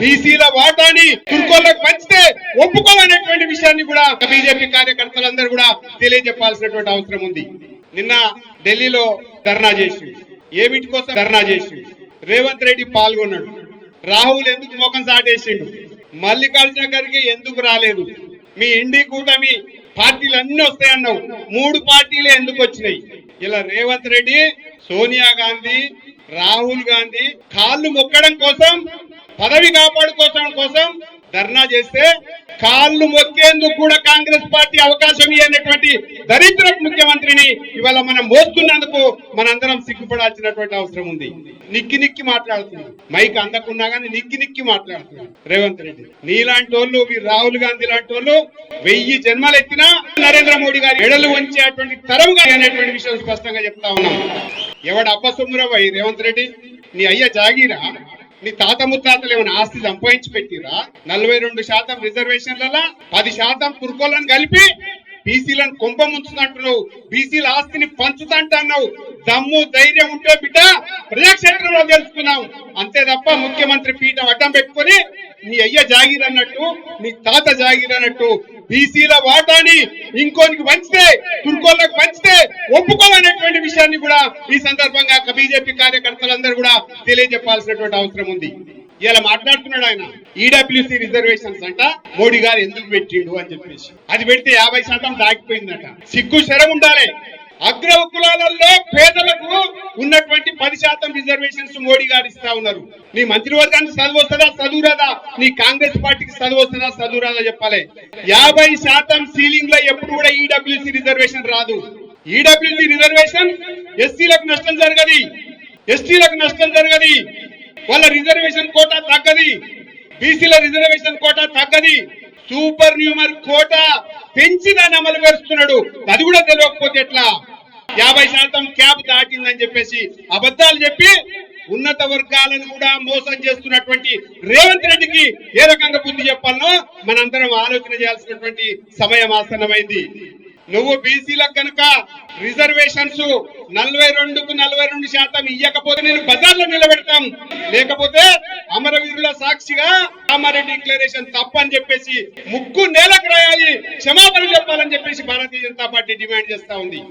బీసీల వాటాని తుర్కోళ్ళకు పంచితే ఒప్పుకోవాలనేటువంటి విషయాన్ని కూడా బీజేపీ కార్యకర్తలందరూ కూడా తెలియజెప్పాల్సినటువంటి అవసరం ఉంది. నిన్న ఢిల్లీలో ధర్నా చేసి ఏమిటి కోసం ధర్నా చేసి రేవంత్ రెడ్డి పాల్గొన్నాడు. రాహుల్ ఎందుకు మోకం సాటేసిండు? మల్లికార్జున గారికి ఎందుకు రాలేదు? మీ ఇండి కూటమి పార్టీలు అన్ని వస్తాయన్నావు. మూడు పార్టీలే ఎందుకు వచ్చినాయి? ఇలా రేవంత్ రెడ్డి సోనియా గాంధీ రాహుల్ గాంధీ కాళ్ళు మొక్కడం కోసం పదవి కాపాడుకోవడం కోసం ధర్నా చేస్తే కాళ్ళు మొక్కేందుకు కూడా కాంగ్రెస్ పార్టీ అవకాశం ఇవ్వనటువంటి దరిద్ర ముఖ్యమంత్రిని ఇవాళ మనం మోస్తున్నందుకు మనందరం సిగ్గుపడాల్సినటువంటి అవసరం ఉంది. నిక్కి నిక్కి మాట్లాడుతున్నాం. మైక్ అందకున్నా గానీ నిక్కి నిక్కి మాట్లాడుతున్నాం. రేవంత్ రెడ్డి. నీలాంటి వాళ్ళు రాహుల్ గాంధీ లాంటి వాళ్ళు వెయ్యి జన్మలు ఎత్తినా నరేంద్ర మోడీ గారి ఎడలు వంచేటువంటి తరం అనేటువంటి విషయం స్పష్టంగా చెప్తా ఉన్నాం. ఎవడు అప్పసొమ్మురవై రేవంత్ రెడ్డి? నీ అయ్య జాగీరా? నీ తాత ముత్తాతలు ఏమైనా ఆస్తి సంపాదించి పెట్టిరా? నలభై రెండు శాతం రిజర్వేషన్ల పది శాతం తుర్కోలను కలిపి బీసీలను కుంభ ముంచుదంటున్నావు బీసీల ఆస్తిని పంచుతంటున్నావు. దమ్ము ధైర్యం ఉంటే బిడ్డ ప్రజాక్షేత్రంలో తెలుసుకున్నాం అంతే తప్ప ముఖ్యమంత్రి పీఠం అడ్డం పెట్టుకుని నీ అయ్య జాగీర్ అన్నట్టు నీ తాత జాగీర్ అన్నట్టు బీసీల వాటాని ఇంకోనికి పంచితే తుర్కోళ్ళకు పంచితే ఒప్పుకోవాలనేటువంటి విషయాన్ని కూడా ఈ సందర్భంగా బీజేపీ కార్యకర్తలందరూ కూడా తెలియజెప్పాల్సినటువంటి అవసరం ఉంది. ఇలా మాట్లాడుతున్నాడు ఆయన. ఈడబ్ల్యూసీ రిజర్వేషన్స్ అంట మోడీ గారు ఎందుకు పెట్టిండు అని చెప్పేసి. అది పెడితే యాభై శాతం దాటిపోయిందట సిగ్గు శరం ఉండాలి. అగ్ర కులాలలో పేదల ఉన్నటువంటి పది శాతం రిజర్వేషన్స్ మోడీ గారు ఇస్తా ఉన్నారు. నీ మంత్రివర్గానికి చదువు వస్తుందా? చదువురాదా? నీ కాంగ్రెస్ పార్టీకి చదువు వస్తుందా? చదువురాదా చెప్పాలి. యాభై శాతం సీలింగ్లో ఎప్పుడు కూడా ఈడబ్ల్యూసీ రిజర్వేషన్ రాదు. ఈడబ్ల్యూసీ రిజర్వేషన్ ఎస్సీలకు నష్టం జరగది. ఎస్టీలకు నష్టం జరగది. వాళ్ళ రిజర్వేషన్ కోటా తగ్గది. బీసీల రిజర్వేషన్ కోటా తగ్గది. సూపర్ న్యూమర్ కోటా పెంచి దాన్ని అమలు పరుస్తున్నాడు అది కూడా తెలియకపోతే ఎట్లా? యాభై శాతం క్యాబ్ దాటిందని చెప్పేసి అబద్ధాలు చెప్పి ఉన్నత వర్గాలను కూడా మోసం చేస్తున్నటువంటి రేవంత్ రెడ్డికి ఏ రకంగా బుద్ధి చెప్పాలనో మనందరం ఆలోచన చేయాల్సినటువంటి సమయం ఆసన్నమైంది. నువ్వు బీసీలకు కనుక రిజర్వేషన్స్ నలభై రెండుకు నలభై రెండు శాతం ఇయ్యకపోతే నేను బజార్లో నిలబెడతాం. లేకపోతే అమరవీరుల సాక్షిగా కామారెడ్డి డిక్లరేషన్ తప్పని చెప్పేసి ముక్కు నేలకు రాయాలి క్షమాపణ చెప్పాలని చెప్పేసి భారతీయ జనతా పార్టీ డిమాండ్ చేస్తా ఉంది.